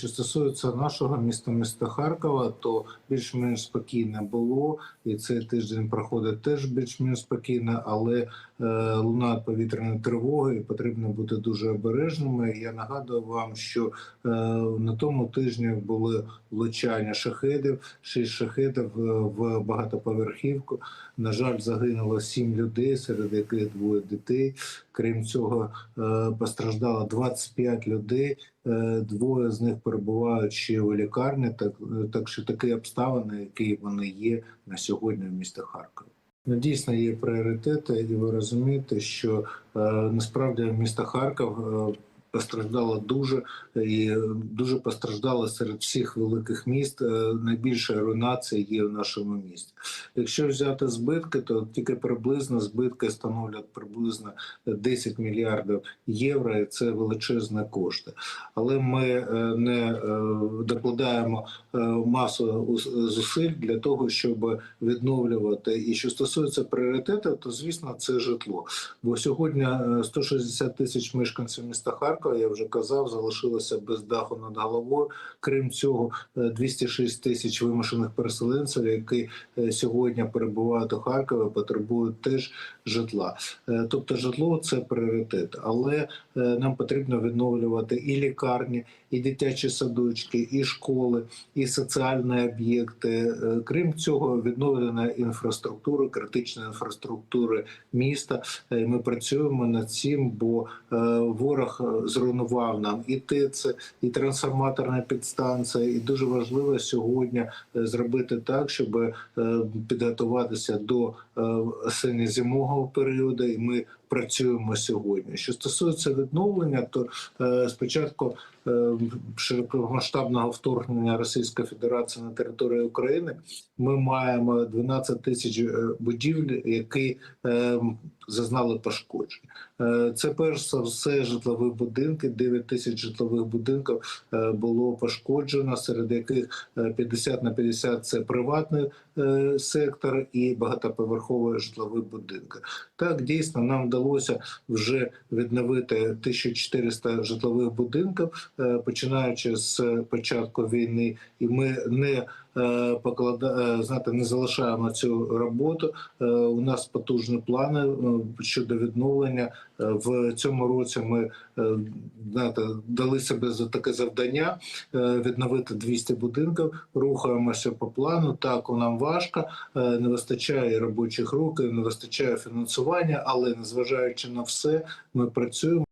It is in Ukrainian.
Що стосується нашого міста, міста Харкова, то більш-менш спокійно було, і цей тиждень проходить теж більш-менш спокійно, але е, лунають повітряні тривоги, і потрібно бути дуже обережними. Я нагадую вам, що е, на тому тижні були влучання шахедів, шість шахедів е, в багатоповерхівку. На жаль, загинуло сім людей, серед яких двоє дітей. Крім цього, е, постраждало 25 людей. Е, Двоє з них перебувають ще у лікарні. Так, так що такі обставини, які вони є на сьогодні в місті Харкові. Ну, дійсно є пріоритети, і ви розумієте, що е, насправді місто Харків постраждало дуже і дуже постраждало серед всіх великих міст. Е, Найбільша руйнація є в нашому місті. Якщо взяти збитки, то тільки приблизно збитки становлять приблизно 10 мільярдів євро. і Це величезні кошти. Але ми е, не е, докладаємо масу зусиль для того, щоб відновлювати. І що стосується пріоритету, то звісно це житло. Бо сьогодні е, 160 тисяч мешканців міста Харкова, я вже казав, залишилося без даху над головою. Крім цього, е, 206 тисяч вимушених переселенців, які е, сьогодні перебувають у Харкові, потребують теж житла. Е, Тобто, житло це пріоритет, але е, нам потрібно відновлювати і лікарні, і дитячі садочки, і школи, і соціальні об'єкти. Е, Крім цього, відновлена інфраструктура, критична інфраструктура міста. Е, Ми працюємо над цим, бо е, ворог е, зруйнував нам і ТЕЦ, і трансформаторна підстанція. І дуже важливо сьогодні е, зробити так, щоб е, підготуватися до е, осінньо-зимового періоду. І ми працюємо сьогодні. Що стосується відновлення, то е, спочатку е, широкомасштабного вторгнення Російської Федерації на територію України ми маємо 12 тисяч е, будівель, які зазнали пошкоджень. Це перш за все житлові будинки. 9 тисяч житлових будинків було пошкоджено, серед яких е, 50 на 50 – це приватний сектор і багатоповерхові житлові будинки. Так дійсно нам вдалося вже відновити 1400 житлових будинків, е, починаючи з початку війни, і ми не е, поклада... е, не залишаємо цю роботу. Е, У нас потужні плани щодо відновлення. В цьому році ми знаєте, дали себе за таке завдання відновити 200 будинків. Рухаємося по плану. Так нам важко, не вистачає робочих рук, не вистачає фінансування, але незважаючи на все, ми працюємо.